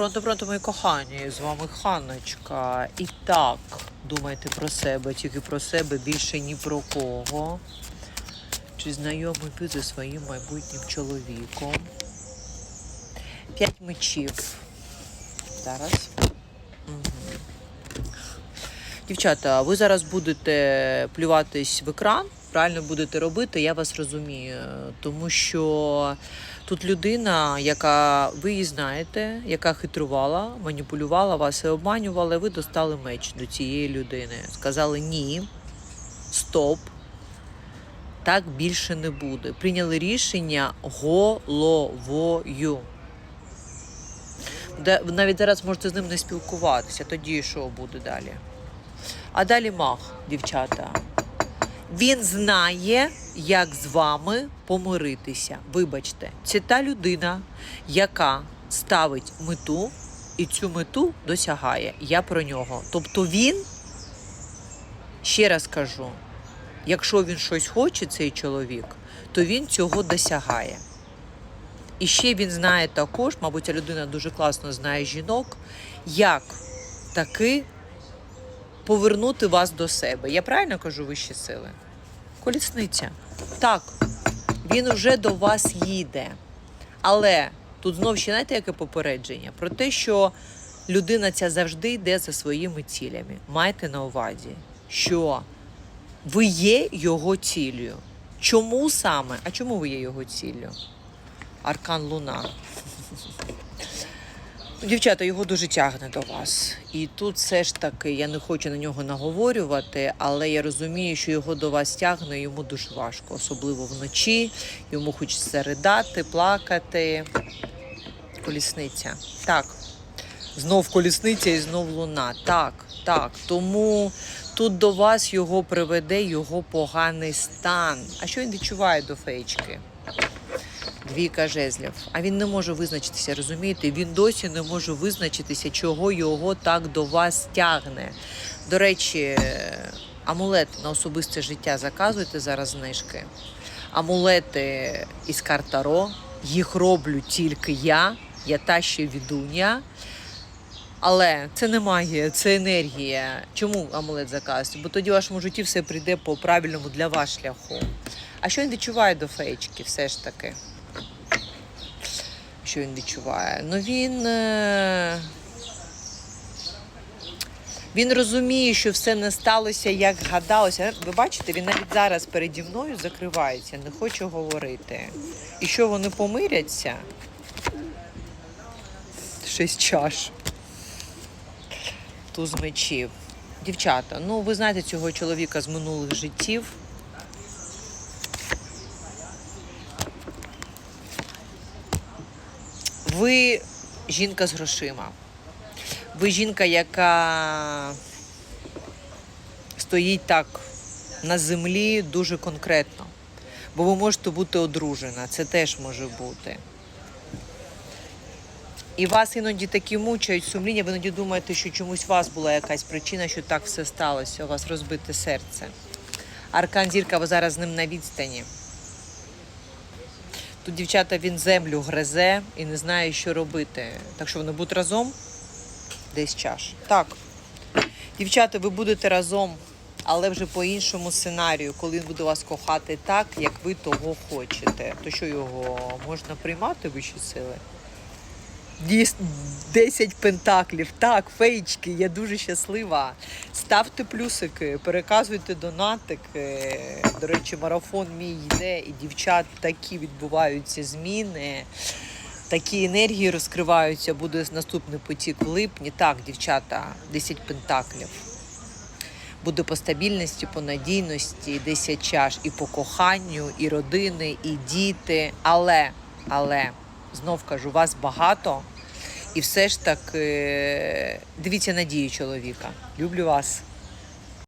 Пронто, пронто, мої кохані, з вами Ханночка. І так, думайте про себе, тільки про себе, більше ні про кого. Чи знайомий ви зі своїм майбутнім чоловіком? П'ять мечів. Зараз. Мгм. Дівчата, ви зараз будете плюватись в екран, правильно будете робити, я вас розумію. Тому що тут людина, яка ви її знаєте, яка хитрувала, маніпулювала вас і обманювала, ви достали меч до цієї людини. Сказали ні, стоп. Так більше не буде. Прийняли рішення головою. Де- навіть зараз можете з ним не спілкуватися, тоді що буде далі? А далі мах, дівчата. Він знає, як з вами помиритися. Вибачте, це та людина, яка ставить мету і цю мету досягає. Я про нього. Тобто він, ще раз кажу, якщо він щось хоче, цей чоловік, то він цього досягає. І ще він знає також, мабуть, ця людина дуже класно знає жінок, як таки повернути вас до себе. Я правильно кажу вищі сили? Колісниця. Так, він уже до вас їде. Але тут знов ще знаєте, яке попередження? Про те, що людина ця завжди йде за своїми цілями. Майте на увазі, що ви є його ціллю. Чому саме? А чому ви є його ціллю? Аркан Луна. Дівчата, його дуже тягне до вас. І тут все ж таки я не хочу на нього наговорювати, але я розумію, що його до вас тягне, йому дуже важко, особливо вночі. Йому хочеться ридати, плакати. Колісниця. Так. Знов колісниця і знов луна. Так, так. Тому тут до вас його приведе його поганий стан. А що він відчуває до феєчки? Двійка жезлів. А він не може визначитися, розумієте? Він досі не може визначитися, чого його так до вас тягне. До речі, амулет на особисте життя заказуйте зараз знижки. Амулети із карт Таро. Їх роблю тільки я, я та ще відуня. Але це не магія, це енергія. Чому амулет заказувати? Бо тоді в вашому житті все прийде по правильному для вас шляху. А що він відчуває до феєчки, все ж таки? Що він відчуває? Ну він. е, Він розуміє, що все не сталося, як гадалося. Ви бачите, він навіть зараз переді мною закривається, не хоче говорити. І що вони помиряться? Шість чаш. Туз мечів. Дівчата, ну ви знаєте цього чоловіка з минулих життів. Ви жінка з грошима. Ви жінка, яка стоїть так на землі дуже конкретно. Бо ви можете бути одружена, це теж може бути. І вас іноді такі мучають сумління, ви іноді думаєте, що чомусь у вас була якась причина, що так все сталося, у вас розбите серце. Аркан зірка, ви зараз з ним на відстані. Тут дівчата він землю гризе і не знає, що робити. Так що вони будуть разом десь чаш. Так. Дівчата, ви будете разом, але вже по іншому сценарію, коли він буде вас кохати так, як ви того хочете. То що його можна приймати вищі сили? Дійс- 10 пентаклів. Так, феєчки, я дуже щаслива. Ставте плюсики, переказуйте донатики. До речі, марафон мій йде, і дівчат такі відбуваються зміни. Такі енергії розкриваються, буде наступний потік в липні. Так, дівчата, 10 пентаклів. Буде по стабільності, по надійності, 10 чаш і по коханню, і родини, і діти. Але, але, знов кажу, вас багато. І все ж таки дивіться надію чоловіка. Люблю вас.